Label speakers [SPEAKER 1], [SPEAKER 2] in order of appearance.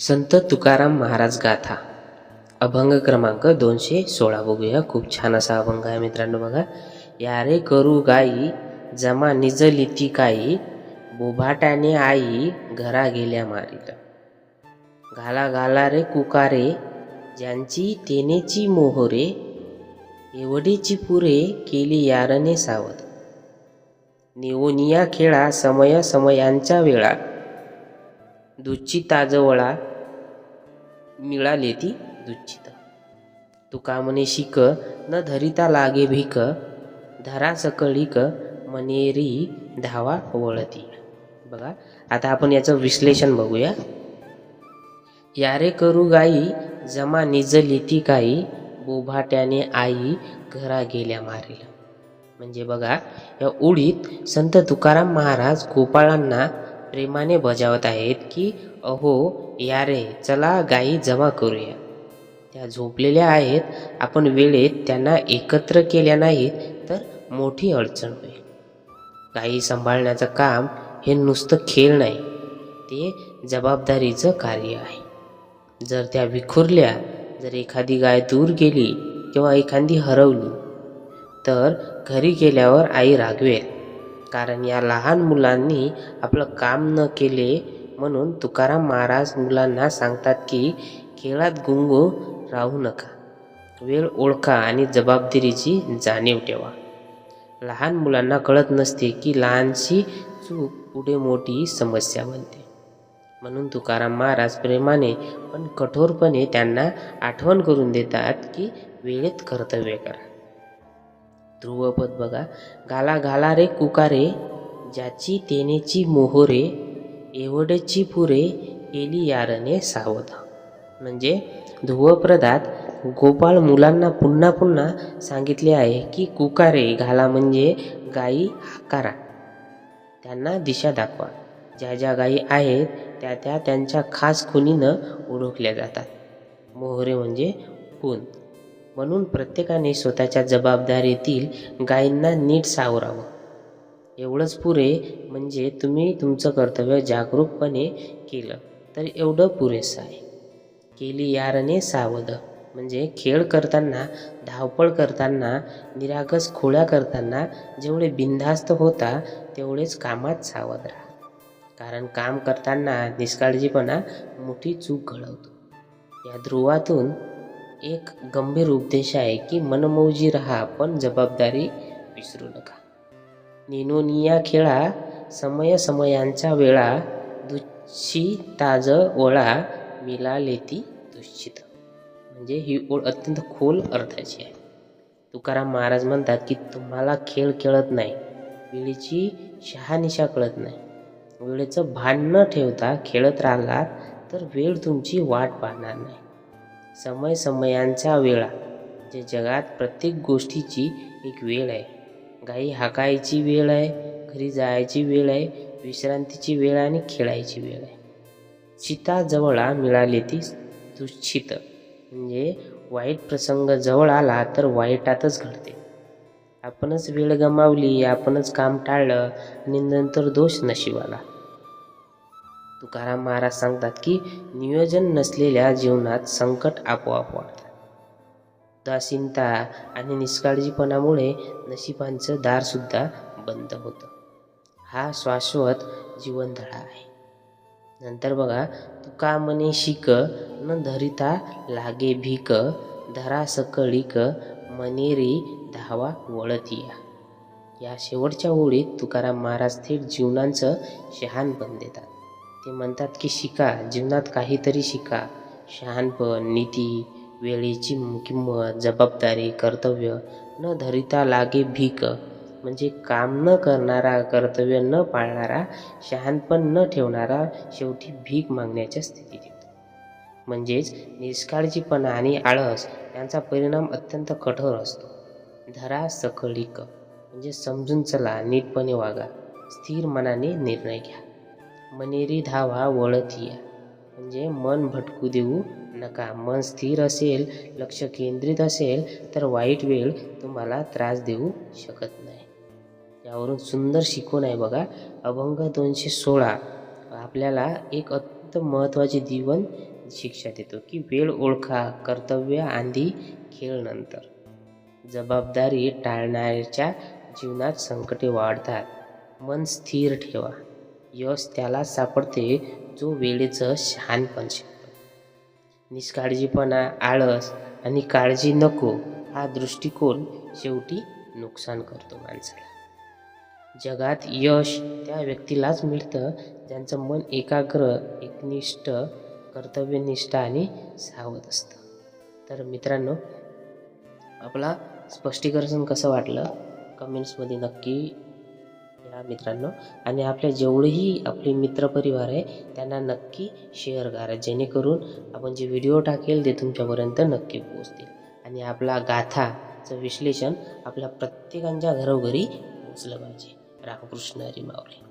[SPEAKER 1] संत तुकाराम महाराज गाथा अभंग क्रमांक दोनशे सोळा. बघूया खूप छान असा अभंग आहे मित्रांनो बघा. यारे करू गाई जमा निज लिती काही बोभाटाने आई घरा गेल्या मारील घाला घाला रे कुकारे ज्यांची तेनेची मोहरे एवढीची पुरे केली यारने सावध. निवोनिया खेळा समय समयांच्या वेळा दुच्ची ताजवळा मिळाले ती दुच्चित तुका म्हणे शिक न धरिता लागे भिक धरा सकळीक मनेरी धावा वळती. बघा आता आपण याचं विश्लेषण बघूया. यारे करू गाई जमा निजली ती काही बोभाट्याने आई घरा गेल्या मारील. म्हणजे बघा या ओळीत संत तुकाराम महाराज गोपाळांना प्रेमाने बजावत आहेत की अहो या रे चला गायी जमा करूया. त्या झोपलेल्या आहेत. आपण वेळेत त्यांना एकत्र केल्या नाहीत तर मोठी अडचण होईल. गायी सांभाळण्याचं काम हे नुसतं खेळ नाही ते जबाबदारीचं कार्य आहे. जर त्या विखुरल्या जर एखादी गाय दूर गेली किंवा एखादी हरवली तर घरी गेल्यावर आई रागवेल. कारण या लहान मुलांनी आपलं काम न केले म्हणून तुकाराम महाराज मुलांना सांगतात की खेळात गुंगू राहू नका. वेळ ओळखा आणि जबाबदारीची जाणीव ठेवा. लहान मुलांना कळत नसते की लहानशी चूक पुढे मोठी समस्या बनते. म्हणून तुकाराम महाराज प्रेमाने पण कठोरपणे त्यांना आठवण करून देतात की वेळेत कर्तव्य करा. ध्रुवपद बघा. घाला घाला रे कुकारे ज्याची तेनेची मोहरे एवढेची पुरे केली यारने सावध. म्हणजे ध्रुवप्रदात गोपाळ मुलांना पुन्हा पुन्हा सांगितले आहे की कुकारे घाला म्हणजे गायी हाकारा त्यांना दिशा दाखवा. ज्या ज्या गायी आहेत त्या त्या त्यांच्या खास खुनीनं ओळखल्या जातात. मोहरे म्हणजे खून. म्हणून प्रत्येकाने स्वतःच्या जबाबदारीतील गायींना नीट सावरावं. एवढंच पुरे म्हणजे तुम्ही तुमचं कर्तव्य जागरूकपणे केलं तर एवढं पुरेसं आहे. केली यारने सावध. म्हणजे खेळ करताना धावपळ करताना निरागस खोळ्या करताना जेवढे बिनधास्त होता तेवढेच कामात सावध राहा. कारण काम करताना निष्काळजीपणा मोठी चूक घडवतो. या ध्रुवातून एक गंभीर उपदेश आहे की मनमौजी रहा पण जबाबदारी विसरू नका. निनोनिया खेळा समय समयांचा वेळा दुच्छी ताज ओळा मिळाले ती दुश्चित. म्हणजे ही ओळ अत्यंत खोल अर्थाची आहे. तुकाराम महाराज म्हणतात की तुम्हाला खेळ खेळत नाही वेळेची शहानिशा कळत नाही. वेळेचं भान न ठेवता खेळत राहिलात तर वेळ तुमची वाट पाहणार नाही. समयसमयांचा वेळा जे जगात प्रत्येक गोष्टीची एक वेळ आहे. गाई हाकायची वेळ आहे घरी जायची वेळ आहे विश्रांतीची वेळ आणि खेळायची वेळ आहे. चिता जवळा मिळाली ती दुश्चित म्हणजे वाईट प्रसंग जवळ आला तर वाईटातच घडते. आपणच वेळ गमावली आपणच काम टाळलं आणि नंतर दोष नशिबाला. तुकाराम महाराज सांगतात की नियोजन नसलेल्या जीवनात संकट आपोआप वाढतात. उदासीनता आणि निष्काळजीपणामुळे नशिबांचं दारसुद्धा बंद होतं. हा शाश्वत जीवनधडा आहे. नंतर बघा तुका मने शिक न धरिता लागे भीक धरा सकळीक मनेरी धावा वळतिया या. शेवटच्या ओळीत तुकाराम महाराज थेट जीवनांचं शहाणपण देतात ते म्हणतात की शिका जीवनात काहीतरी शिका. शहाणपण नीती वेळेची किंमत जबाबदारी कर्तव्य न धरिता लागे भीक. म्हणजे काम न करणारा कर्तव्य न पाळणारा शहाणपण न ठेवणारा शेवटी भीक मागण्याच्या स्थितीत येतो. म्हणजेच निष्काळजीपणा आणि आळस यांचा परिणाम अत्यंत कठोर असतो. धरा सकळीक म्हणजे समजून चला नीटपणे वागा. स्थिर मनाने निर्णय घ्या. मनेरी धावा वळत या म्हणजे मन भटकू देऊ नका. मन स्थिर असेल लक्ष केंद्रित असेल तर वाईट वेळ तुम्हाला त्रास देऊ शकत नाही. यावरून सुंदर शिकून आहे बघा. अभंग दोनशे सोळा. आपल्याला एक अत्यंत महत्त्वाची जीवन शिक्षा देतो की वेळ ओळखा कर्तव्य आधी खेळ नंतर. जबाबदारी टाळण्याच्या जीवनात संकटे वाढतात. मन स्थिर ठेवा. यश त्याला सापडते जो वेळेचं शहाणपण शिकतो. निष्काळजीपणा आळस आणि काळजी नको हा दृष्टिकोन शेवटी नुकसान करतो माणसाला. जगात यश त्या व्यक्तीलाच मिळतं ज्यांचं मन एकाग्र एकनिष्ठ कर्तव्यनिष्ठ आणि सावध असतं. तर मित्रांनो आपला स्पष्टीकरण कसं वाटलं? कमेंट्समध्ये नक्की करा मित्रांनो. आणि आपल्या जेवढेही आपले मित्रपरिवार आहे त्यांना नक्की शेअर करा. जेणेकरून आपण जे व्हिडिओ टाकेल ते तुमच्यापर्यंत नक्की पोहोचतील. आणि आपला गाथाचं विश्लेषण आपल्या प्रत्येकांच्या घरोघरी पोचलं पाहिजे. रामकृष्ण हरी माऊली.